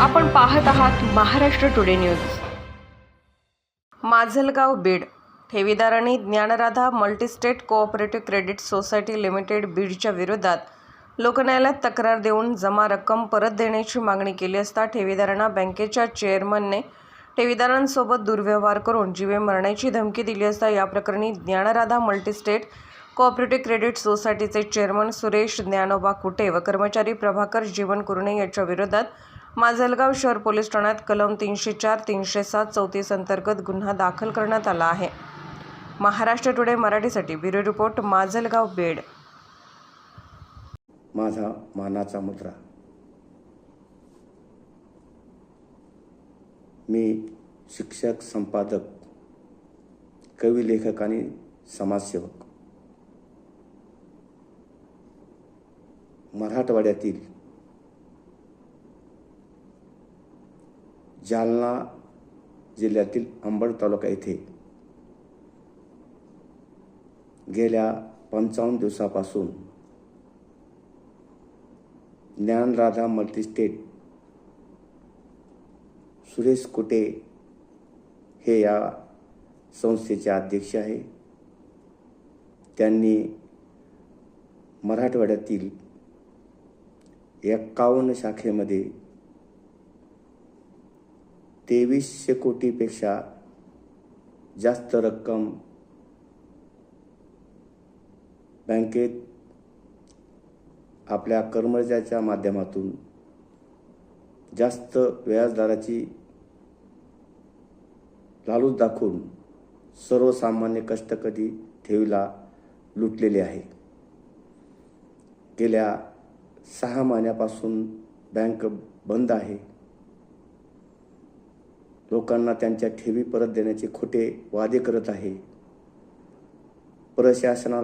आपण पाहत आहात Maharashtra today news. Majalgaon Beed ठेवीदारांनी Dnyanradha multistate cooperative credit society limited बीडच्या विरोधात लोकन्यायालयात तक्रार देऊन जमा रक्कम परत देण्याची मागणी केली असता ठेवीदारांना बँकेच्या चेअरमनने ठेवीदारांसोबत दुर्व्यवहार करून जीवे मरण्याची धमकी दिली असता या प्रकरणी ज्ञानराधा मल्टीस्टेट कोऑपरेटिव्ह क्रेडिट सोसायटीचे चेअरमन सुरेश ज्ञानोबा कुटे व कर्मचारी प्रभाकर जीवन कुरणे याच्या विरोधात माजलगाव शहर पोलीस ठाण्यात कलम तीनशे चार तीनशे सात चौतीस अंतर्गत गुन्हा दाखल करण्यात आला आहे. महाराष्ट्र टुडे मराठीसाठी ब्युरो रिपोर्ट माजलगाव बेड. माझा मानाचा मुद्रा. मी शिक्षक संपादक कवी लेखक आणि समाजसेवक. मराठवाड्यातील जालना जिल्ह्यातील अंबड तालुका येथे. गेल्या पंचावन्न दिवसापासून ज्ञानराधा मल्टीस्टेट सुरेश कुटे हे या संस्थेचे अध्यक्ष आहे. त्यांनी मराठवाड्यातील एक्कावन्न शाखेमध्ये तेवीसशे कोटीपेक्षा जास्त रक्कम बँकेत आपल्या कर्मचाऱ्याच्या माध्यमातून जास्त व्याजदराची लालूच दाखवून सर्वसामान्य कष्टकरी ठेवीला लुटलेले आहे. गेल्या सहा महिन्यापासून बँक बंद आहे. लोकांना त्यांच्या ठेवी परत देण्याचे खोटे वादे करत आहे. प्रशासनाला